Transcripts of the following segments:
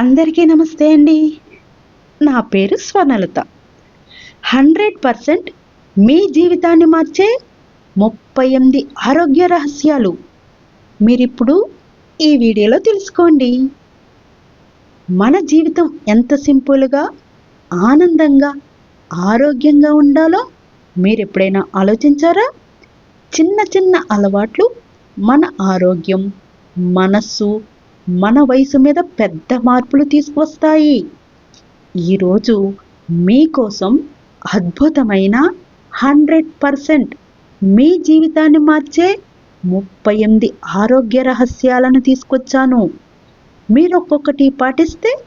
అందరికీ నమస్తే అండి. నా పేరు స్వర్ణలత. హండ్రెడ్ పర్సెంట్ మీ జీవితాన్ని మార్చే ముప్పై ఎనిమిది ఆరోగ్య రహస్యాలు. మీరిప్పుడు ఈ వీడియోలో తెలుసుకోండి. మన జీవితం ఎంత సింపుల్గా ఆనందంగా ఆరోగ్యంగా ఉండాలో మీరు ఎప్పుడైనా ఆలోచించారా? చిన్న చిన్న అలవాట్లు మన ఆరోగ్యం మనస్సు మన వయసు మీద పెద్ద మార్పులు తీసుకువస్తాయి ఈరోజు మీకోసం అద్భుతమైన హండ్రెడ్ పర్సెంట్ మీ జీవితాన్ని మార్చే ముప్పై ఎనిమిది ఆరోగ్య రహస్యాలను తీసుకొచ్చాను. మీరు ఒక్కొక్కటి పాటిస్తే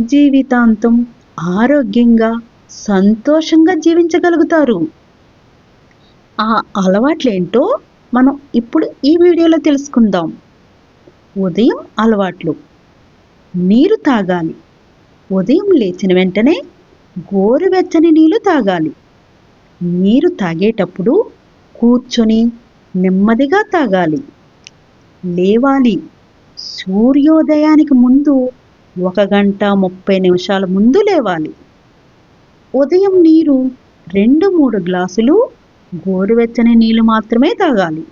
జీవితాంతం ఆరోగ్యంగా సంతోషంగా జీవించగలుగుతారు. ఆ అలవాట్లేంటో మనం ఇప్పుడు ఈ వీడియోలో తెలుసుకుందాం. ఉదయం అలవాట్లు. నీరు తాగాలి. ఉదయం లేచిన వెంటనే గోరువెచ్చని నీళ్ళు తాగాలి. నీరు తాగేటప్పుడు కూర్చొని నెమ్మదిగా తాగాలి. లేవాలి. సూర్యోదయానికి ముందు ఒక గంట ముప్పై నిమిషాల ముందు లేవాలి. ఉదయం నీరు రెండు మూడు గ్లాసులు గోరువెచ్చని నీళ్ళు మాత్రమే తాగాలి.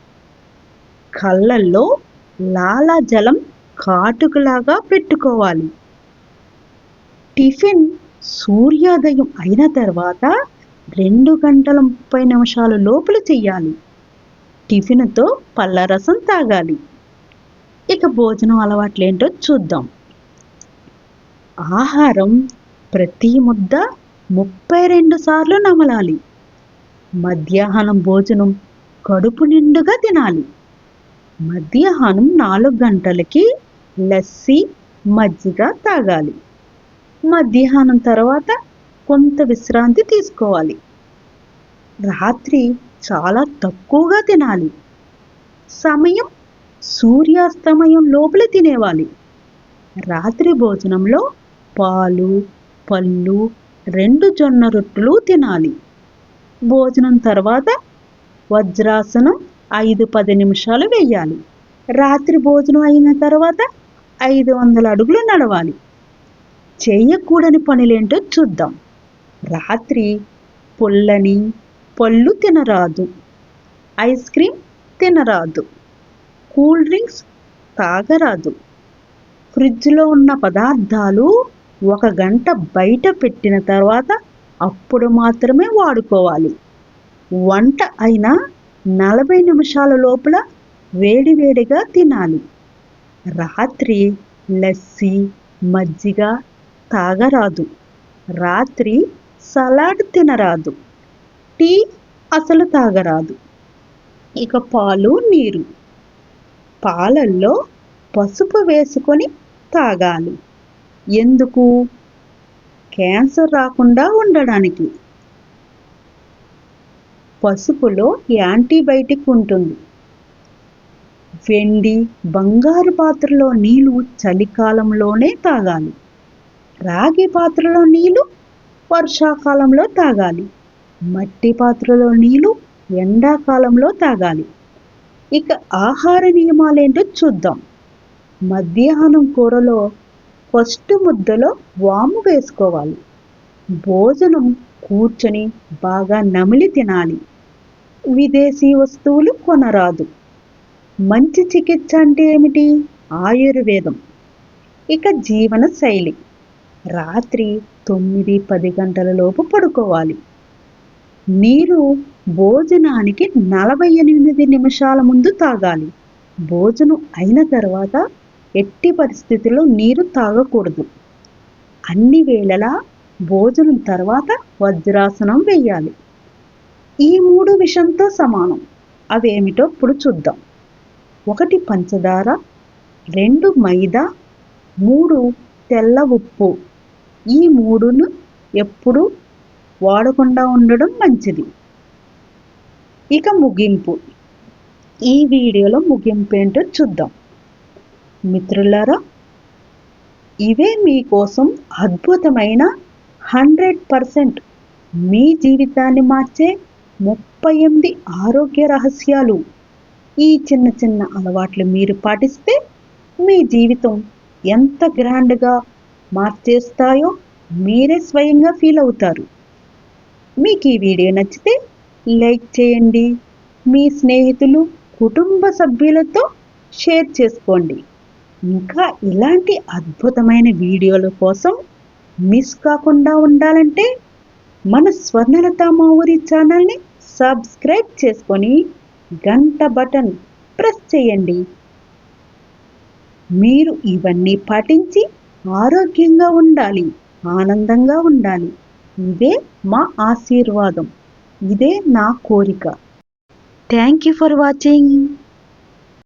కళ్ళల్లో లాలాజలం కాటుకలాగా పెట్టుకోవాలి. టిఫిన్ సూర్యోదయం అయిన తర్వాత రెండు గంటల ముప్పై నిమిషాల లోపల చెయ్యాలి. టిఫిన్తో పళ్ళరసం తాగాలి. ఇక భోజనం అలవాట్లేంటో చూద్దాం. ఆహారం ప్రతి ముద్ద ముప్పై రెండు సార్లు నమలాలి. మధ్యాహ్నం భోజనం కడుపు నిండుగా తినాలి. మధ్యాహ్నం నాలుగు గంటలకి లస్సీ మజ్జిగ తాగాలి. మధ్యాహ్నం తర్వాత కొంత విశ్రాంతి తీసుకోవాలి. రాత్రి చాలా తక్కువగా తినాలి. సమయం సూర్యాస్తమయం లోపల తినేవాలి. రాత్రి భోజనంలో పాలు పళ్ళు రెండు జొన్న రొట్టెలు తినాలి. భోజనం తర్వాత వజ్రాసనం ఐదు పది నిమిషాలు వేయాలి. రాత్రి భోజనం అయిన తర్వాత ఐదు వందల అడుగులు నడవాలి. చేయకూడని పనులేంటో చూద్దాం. రాత్రి పుల్లని పళ్ళు తినరాదు. ఐస్ క్రీమ్ తినరాదు. కూల్ డ్రింక్స్ తాగరాదు. ఫ్రిడ్జ్లో ఉన్న పదార్థాలు ఒక గంట బయట పెట్టిన తర్వాత అప్పుడు మాత్రమే వాడుకోవాలి. వంట అయినా నలభై నిమిషాల లోపల వేడివేడిగా తినాలి. రాత్రి లస్సీ మజ్జిగ తాగరాదు. రాత్రి సలాడ్ తినరాదు. టీ అసలు తాగరాదు. ఇక పాలు నీరు. పాలల్లో పసుపు వేసుకొని తాగాలి. ఎందుకు? క్యాన్సర్ రాకుండా ఉండడానికి. పసుపులో యాంటీబయాటిక్ ఉంటుంది. వెండి బంగారు పాత్రలో నీళ్ళు చలికాలంలోనే తాగాలి. రాగి పాత్రలో నీళ్ళు వర్షాకాలంలో తాగాలి. మట్టి పాత్రలో నీళ్ళు ఎండాకాలంలో తాగాలి. ఇక ఆహార నియమాలేంటో చూద్దాం. మధ్యాహ్నం కూరలో ఫస్ట్ ముద్దలో వాము వేసుకోవాలి. భోజనం కూర్చొని బాగా నమిలి తినాలి. విదేశీ వస్తువులు కొనరాదు. మంచి చికిత్స అంటే ఏమిటి? ఆయుర్వేదం. ఇక జీవన శైలి. రాత్రి తొమ్మిది పది గంటల లోపు పడుకోవాలి. నీరు భోజనానికి నలభై ఎనిమిది నిమిషాల ముందు తాగాలి. భోజనం అయిన తర్వాత ఎట్టి పరిస్థితుల్లో నీరు తాగకూడదు. అన్ని వేళలా భోజనం తర్వాత వజ్రాసనం వేయాలి. ఈ మూడు విషంతో సమానం. అవేమిటో ఇప్పుడు చూద్దాం. ఒకటి పంచదార రెండు మైదా మూడు తెల్ల ఉప్పు. ఈ మూడును ఎప్పుడు వాడకుండా ఉండడం మంచిది. ఇక ముగింపు. ఈ వీడియోలో ముగింపు ఏంటో చూద్దాం. మిత్రులారా ఇవే మీకోసం అద్భుతమైన హండ్రెడ్ పర్సెంట్ మీ జీవితాన్ని మార్చే ముప్పై ఎనిమిది ఆరోగ్య రహస్యాలు. ఈ చిన్న చిన్న అలవాట్లు మీరు పాటిస్తే మీ జీవితం ఎంత గ్రాండ్గా మార్చేస్తాయో మీరే స్వయంగా ఫీల్ అవుతారు. మీకు ఈ వీడియో నచ్చితే లైక్ చేయండి. మీ స్నేహితులు కుటుంబ సభ్యులతో షేర్ చేసుకోండి. ఇంకా ఇలాంటి అద్భుతమైన వీడియోల కోసం మిస్ కాకుండా ఉండాలంటే మన స్వర్ణలత మావూరి ఊరి ఛానల్ని సబ్స్క్రైబ్ చేసుకొని గంట బటన్ ప్రెస్ చేయండి. మీరు ఇవన్నీ పాటించి ఆరోగ్యంగా ఉండాలి ఆనందంగా ఉండాలి. ఇదే మా ఆశీర్వాదం. ఇదే నా కోరిక. Thank you for watching